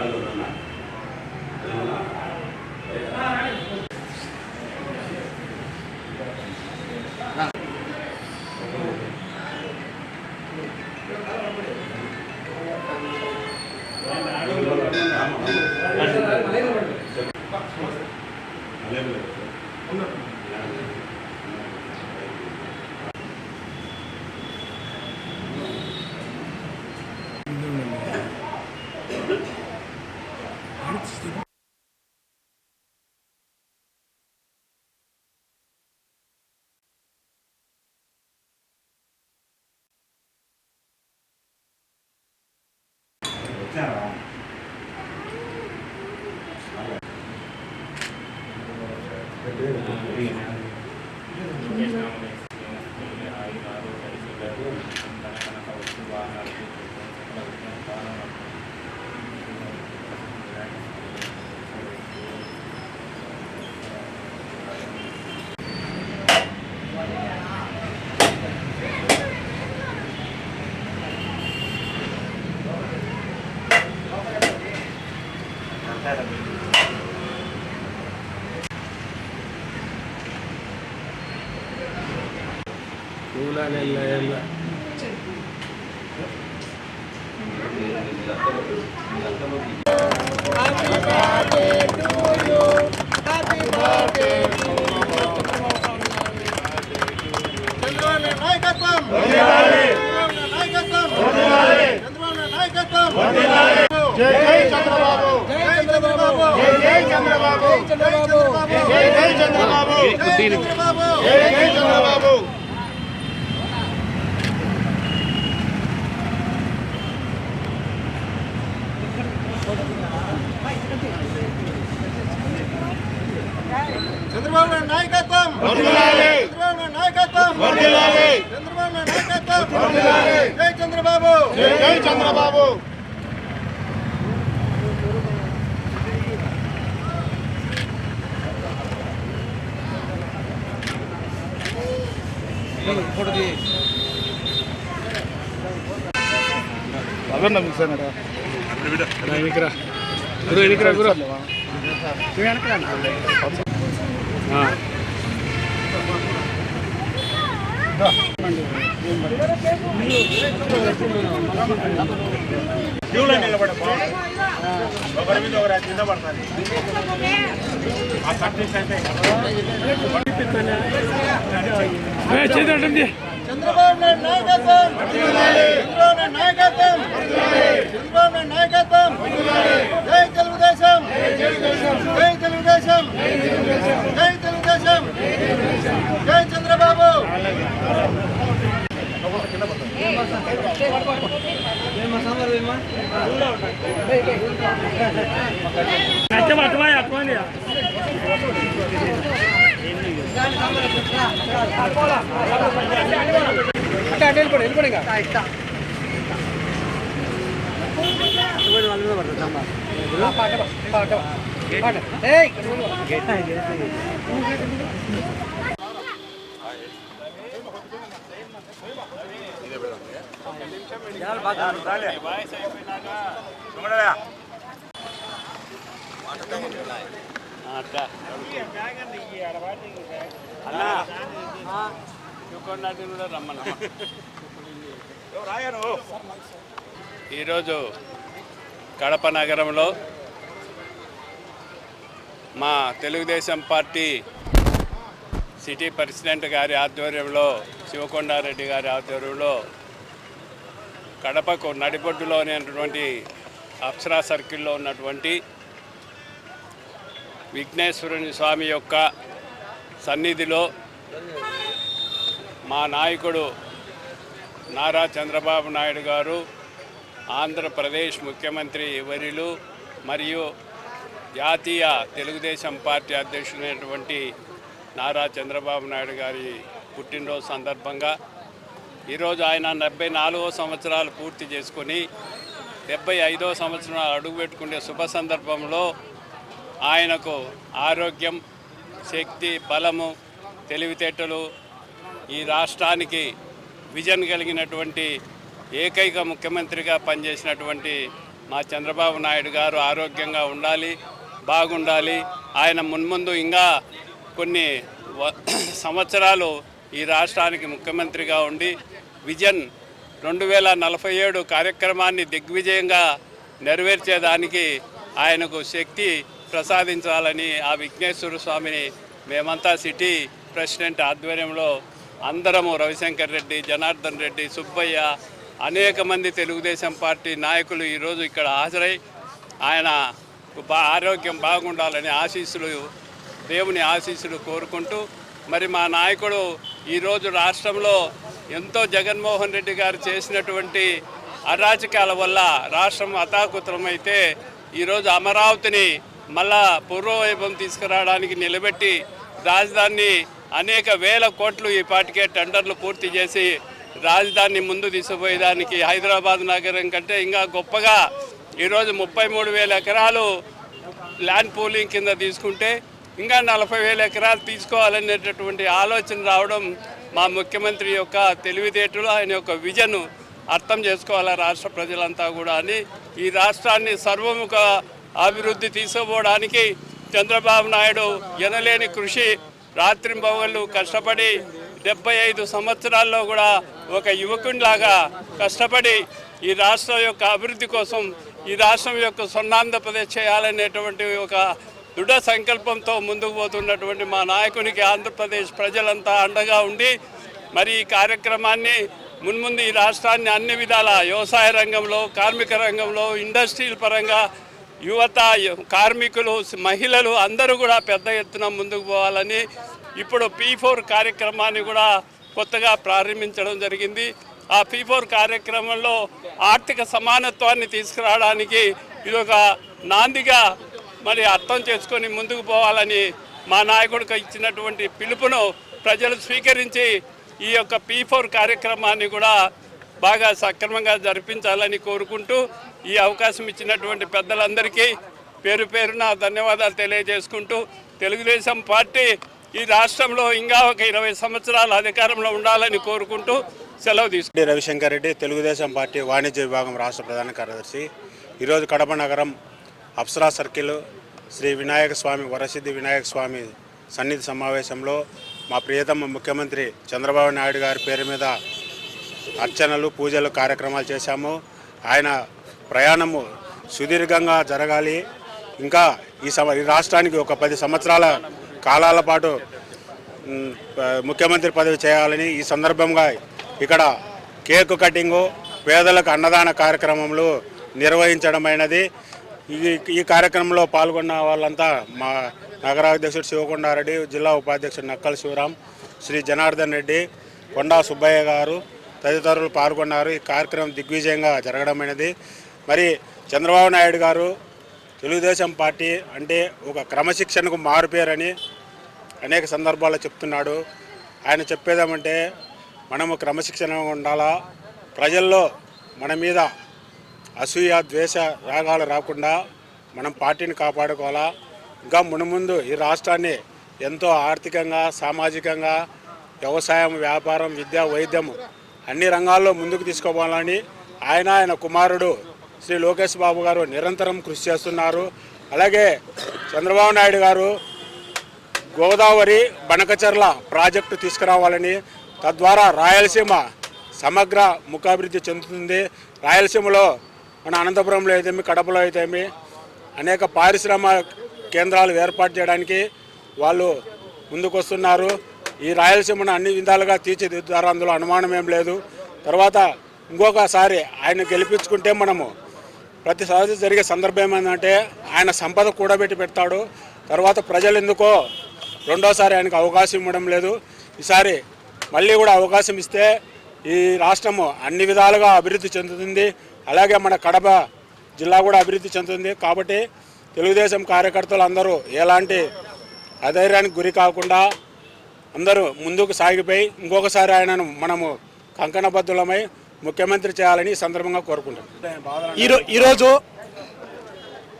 Gracias. 这样啊。的。嗯。చంద్రబాబు నాయకత్వం చంద్రబాబు నాయకత్వం చంద్రబాబు నాయకత్వం జై జై చంద్రబాబు జై చంద్రబాబు జై జై చంద్రబాబు జై చంద్రబాబు జై జై చంద్రబాబు జై చంద్రబాబు జై జై చంద్రబాబు చంద్రబాబు నాయుడు నాయకత్వం చంద్రబాబు నాయుడు నాయకత్వం చంద్రబాబు నాయుడు నాయకత్వం జై చంద్రబాబు జై జై చంద్రబాబు అవన్న మిక్స్ అన్నాడా వెనకరా గురు వెనకరా గురు. ఆ. క్యూలో నిలబడపో ఒకరి మీద ఒకరు కింద పడతారు. ఆ సర్టిఫికెట్ అడ్డండి. చంద్రబాబు నాయుడు నాయకత్వం చంద్రబాబు నాయుడు నాయకత్వం! చంద్రబాబు నాయుడు నాయకత్వం! జై తెలుగుదేశం! అంటే అంటే వెళ్ళిపోయి పాట పాట పాట పాట ఈరోజు కడప నగరంలో మా తెలుగుదేశం పార్టీ సిటీ ప్రెసిడెంట్ గారి ఆధ్వర్యంలో శివకొండారెడ్డి గారి ఆధ్వర్యంలో కడపకు నడిబొడ్డులో ఉన్నటువంటి అప్సరా సర్కిల్లో ఉన్నటువంటి విఘ్నేశ్వరుని స్వామి యొక్క సన్నిధిలో మా నాయకుడు నారా చంద్రబాబు నాయుడు గారు ఆంధ్రప్రదేశ్ ముఖ్యమంత్రి వరిలు మరియు జాతీయ తెలుగుదేశం పార్టీ అధ్యక్షుడైనటువంటి నారా చంద్రబాబు నాయుడు గారి పుట్టినరోజు సందర్భంగా ఈరోజు ఆయన డెబ్బై నాలుగో సంవత్సరాలు పూర్తి చేసుకొని డెబ్బై ఐదో సంవత్సరం అడుగుపెట్టుకునే శుభ సందర్భంలో ఆయనకు ఆరోగ్యం శక్తి బలము తెలివితేటలు ఈ రాష్ట్రానికి విజన్ కలిగినటువంటి ఏకైక ముఖ్యమంత్రిగా పనిచేసినటువంటి మా చంద్రబాబు నాయుడు గారు ఆరోగ్యంగా ఉండాలి బాగుండాలి. ఆయన మున్ముందు ఇంకా కొన్ని సంవత్సరాలు ఈ రాష్ట్రానికి ముఖ్యమంత్రిగా ఉండి విజన్ రెండు వేల నలభై ఏడు కార్యక్రమాన్ని దిగ్విజయంగా నెరవేర్చేదానికి ఆయనకు శక్తి ప్రసాదించాలని ఆ విఘ్నేశ్వర స్వామిని మేమంతా సిటీ ప్రెసిడెంట్ ఆధ్వర్యంలో అందరము రవిశంకర్ రెడ్డి జనార్దన్ రెడ్డి సుబ్బయ్య అనేక మంది తెలుగుదేశం పార్టీ నాయకులు ఈరోజు ఇక్కడ హాజరై ఆయన ఆరోగ్యం బాగుండాలని ఆశీస్సులు దేవుని ఆశీస్సులు కోరుకుంటూ మరి మా నాయకుడు ఈరోజు రాష్ట్రంలో ఎంతో జగన్మోహన్ రెడ్డి గారు చేసినటువంటి అరాచకాల వల్ల రాష్ట్రం అతాకుతలమైతే ఈరోజు అమరావతిని మళ్ళా పూర్వవైభవం తీసుకురావడానికి నిలబెట్టి రాజధానిని అనేక వేల కోట్లు ఈ పాటికే టెండర్లు పూర్తి చేసి రాజధాని ముందు తీసుకుపోయేదానికి హైదరాబాద్ నగరం కంటే ఇంకా గొప్పగా ఈరోజు ముప్పై మూడు వేల ఎకరాలు ల్యాండ్ పూలింగ్ కింద తీసుకుంటే ఇంకా నలభై వేల ఎకరాలు తీసుకోవాలనేటటువంటి ఆలోచన రావడం మా ముఖ్యమంత్రి యొక్క తెలివితేటలు ఆయన యొక్క విజన్ అర్థం చేసుకోవాలా రాష్ట్ర ప్రజలంతా కూడా అని ఈ రాష్ట్రాన్ని సర్వముఖ అభివృద్ధి తీసుకుపోవడానికి చంద్రబాబు నాయుడు ఎనలేని కృషి రాత్రింబవళ్ళు కష్టపడి డెబ్బై ఐదు సంవత్సరాల్లో కూడా ఒక యువకునిలాగా కష్టపడి ఈ రాష్ట్రం యొక్క అభివృద్ధి కోసం ఈ రాష్ట్రం యొక్క స్వర్ణాంధ్రప్రదేశ్ చేయాలనేటువంటి ఒక దృఢ సంకల్పంతో ముందుకు పోతున్నటువంటి మా నాయకునికి ఆంధ్రప్రదేశ్ ప్రజలంతా అండగా ఉండి మరి ఈ కార్యక్రమాన్ని మున్ముందు ఈ రాష్ట్రాన్ని అన్ని విధాల వ్యవసాయ రంగంలో కార్మిక రంగంలో ఇండస్ట్రీల పరంగా యువత కార్మికులు మహిళలు అందరూ కూడా పెద్ద ఎత్తున ముందుకు పోవాలని ఇప్పుడు పీ ఫోర్ కార్యక్రమాన్ని కూడా కొత్తగా ప్రారంభించడం జరిగింది. ఆ పీ ఫోర్ కార్యక్రమంలో ఆర్థిక సమానత్వాన్ని తీసుకురావడానికి ఇది ఒక నాందిగా మరి అర్థం చేసుకొని ముందుకు పోవాలని మా నాయకుడికి ఇచ్చినటువంటి పిలుపును ప్రజలు స్వీకరించి ఈ యొక్క పీ ఫోర్ కార్యక్రమాన్ని కూడా బాగా సక్రమంగా జరిపించాలని కోరుకుంటూ ఈ అవకాశం ఇచ్చినటువంటి పెద్దలందరికీ పేరు పేరున ధన్యవాదాలు తెలియజేసుకుంటూ తెలుగుదేశం పార్టీ ఈ రాష్ట్రంలో ఇంకా ఒక ఇరవై సంవత్సరాల అధికారంలో ఉండాలని కోరుకుంటూ సెలవు తీసుకుంటే రవిశంకర్ రెడ్డి తెలుగుదేశం పార్టీ వాణిజ్య విభాగం రాష్ట్ర ప్రధాన కార్యదర్శి. ఈరోజు కడప నగరం అప్సరా సర్కిల్ శ్రీ వినాయక స్వామి వరసిద్ధి వినాయక స్వామి సన్నిధి సమావేశంలో మా ప్రియతమ ముఖ్యమంత్రి చంద్రబాబు నాయుడు గారి పేరు మీద అర్చనలు పూజలు కార్యక్రమాలు చేశాము. ఆయన ప్రయాణము సుదీర్ఘంగా జరగాలి. ఇంకా ఈ సమ ఈ రాష్ట్రానికి ఒక పది సంవత్సరాల కాలాల పాటు ముఖ్యమంత్రి పదవి చేయాలని ఈ సందర్భంగా ఇక్కడ కేక్ కటింగు పేదలకు అన్నదాన కార్యక్రమంలో నిర్వహించడమైనది. ఈ ఈ కార్యక్రమంలో పాల్గొన్న వాళ్ళంతా మా నగరాధ్యక్షుడు శివకొండారెడ్డి జిల్లా ఉపాధ్యక్షుడు నక్కల శివరాం శ్రీ జనార్దన్ రెడ్డి కొండా సుబ్బయ్య గారు తదితరులు పాల్గొన్నారు. ఈ కార్యక్రమం దిగ్విజయంగా జరగడమైనది. మరి చంద్రబాబు నాయుడు గారు తెలుగుదేశం పార్టీ అంటే ఒక క్రమశిక్షణకు మారుపేరని అనేక సందర్భాల్లో చెప్తున్నాడు. ఆయన చెప్పేదేమంటే మనము క్రమశిక్షణగా ఉండాలా? ప్రజల్లో మన మీద అసూయ ద్వేష రాగాలు రాకుండా మనం పార్టీని కాపాడుకోవాలా? ఇంకా మునుముందు ఈ రాష్ట్రాన్ని ఎంతో ఆర్థికంగా సామాజికంగా వ్యవసాయం వ్యాపారం విద్య వైద్యం అన్ని రంగాల్లో ముందుకు తీసుకోవాలని ఆయన ఆయన కుమారుడు శ్రీ లోకేష్ బాబు గారు నిరంతరం కృషి చేస్తున్నారు. అలాగే చంద్రబాబు నాయుడు గారు గోదావరి బనకచర్ల ప్రాజెక్టు తీసుకురావాలని తద్వారా రాయలసీమ సమగ్ర ముఖాభివృద్ధి చెందుతుంది. రాయలసీమలో మన అనంతపురంలో అయితేమి కడపలో అయితేమి అనేక పారిశ్రమ కేంద్రాలు ఏర్పాటు చేయడానికి వాళ్ళు ముందుకొస్తున్నారు. ఈ రాయలసీమను అన్ని విధాలుగా తీర్చిదిద్దుతారు అందులో అనుమానం ఏం లేదు. తర్వాత ఇంకొకసారి ఆయన గెలిపించుకుంటే మనము ప్రతిసారి జరిగే సందర్భం ఏమైందంటే ఆయన సంపద కూడబెట్టి పెడతాడు. తర్వాత ప్రజలు ఎందుకో రెండోసారి ఆయనకు అవకాశం ఇవ్వడం లేదు. ఈసారి మళ్ళీ కూడా అవకాశం ఇస్తే ఈ రాష్ట్రము అన్ని విధాలుగా అభివృద్ధి చెందుతుంది. అలాగే మన కడప జిల్లా కూడా అభివృద్ధి చెందుతుంది. కాబట్టి తెలుగుదేశం కార్యకర్తలు అందరూ ఎలాంటి అధైర్యానికి గురి కాకుండా అందరూ ముందుకు సాగిపోయి ఇంకొకసారి ఆయనను మనము కంకణబద్ధులమై ముఖ్యమంత్రి చేయాలని సందర్భంగా కోరుకుంటాం ఈరో ఈరోజు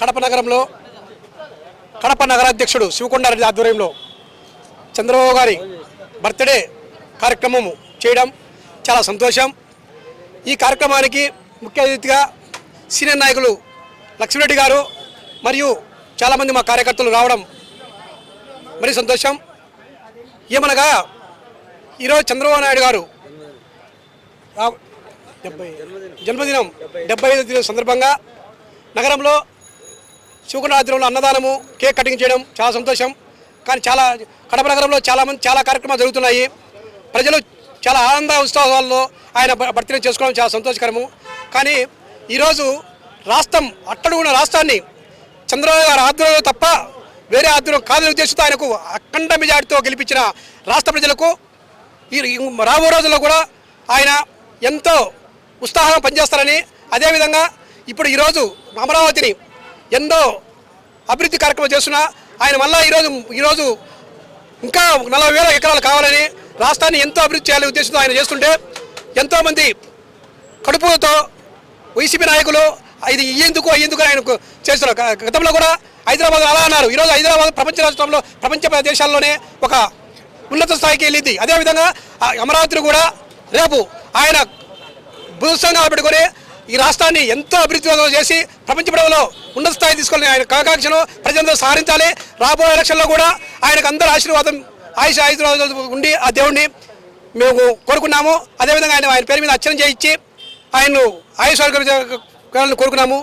కడప నగరంలో కడప నగరాధ్యక్షుడు శివకొండారెడ్డి ఆధ్వర్యంలో చంద్రబాబు గారి బర్త్డే కార్యక్రమం చేయడం చాలా సంతోషం. ఈ కార్యక్రమానికి ముఖ్య అతిథిగా సీనియర్ నాయకులు లక్ష్మీరెడ్డి గారు మరియు చాలామంది మా కార్యకర్తలు రావడం మరి సంతోషం. ఏమనగా ఈరోజు చంద్రబాబు నాయుడు గారు రా- డెబ్బై జన్మదినం డెబ్బై ఐదు దిన సందర్భంగా నగరంలో శివకొండ అన్నదానము కేక్ కటింగ్ చేయడం చాలా సంతోషం. కానీ చాలా కడప నగరంలో చాలామంది చాలా కార్యక్రమాలు జరుగుతున్నాయి. ప్రజలు చాలా ఆనంద ఉత్సవాల్లో ఆయన బ- బర్త్డే చేసుకోవడం చాలా సంతోషకరము. కానీ ఈరోజు రాష్ట్రం అట్టడుగున రాష్ట్రాన్ని చంద్రబాబు గారు ఆధ్వర్యంలో తప్ప వేరే ఆధ్వర్యం కాదని ఉద్దేశంతో ఆయనకు అఖండ మెజార్టీతో గెలిపించిన రాష్ట్ర ప్రజలకు ఈ రాబో రోజుల్లో కూడా ఆయన ఎంతో ఉత్సాహంగా పనిచేస్తారని అదేవిధంగా ఇప్పుడు ఈరోజు అమరావతిని ఎంతో అభివృద్ధి కార్యక్రమం చేస్తున్నా ఆయన మళ్ళా ఈరోజు ఈరోజు ఇంకా నలభై వేల ఎకరాలు కావాలని రాష్ట్రాన్ని ఎంతో అభివృద్ధి చేయాలనే ఉద్దేశంతో ఆయన చేస్తుంటే ఎంతోమంది కడుపుతో వైసీపీ నాయకులు ఇది ఎందుకు అయ్యేందుకు ఆయన చేస్తున్నారు గతంలో కూడా హైదరాబాద్ అలా అన్నారు. ఈరోజు హైదరాబాద్ ప్రపంచ రాష్ట్రంలో ప్రపంచ దేశాల్లోనే ఒక ఉన్నత స్థాయికి వెళ్ళింది. అదేవిధంగా అమరావతిని కూడా రేపు ఆయన భూస్వంగా పెట్టుకొని ఈ రాష్ట్రాన్ని ఎంతో అభివృద్ధి చేసి ప్రపంచ పడవలో ఉన్నత స్థాయి తీసుకొని ఆయన కాకాంక్షను ప్రజలందరూ సాధించాలి రాబోయే ఎలక్షన్లో కూడా ఆయనకు అందరూ ఆశీర్వాదం ఆయుష ఆయుర్వాదం ఉండి ఆ దేవుణ్ణి మేము కోరుకున్నాము. అదేవిధంగా ఆయన ఆయన పేరు మీద అర్చన చేయించి ఆయన్ను ఆయుష్ కోరుకున్నాము.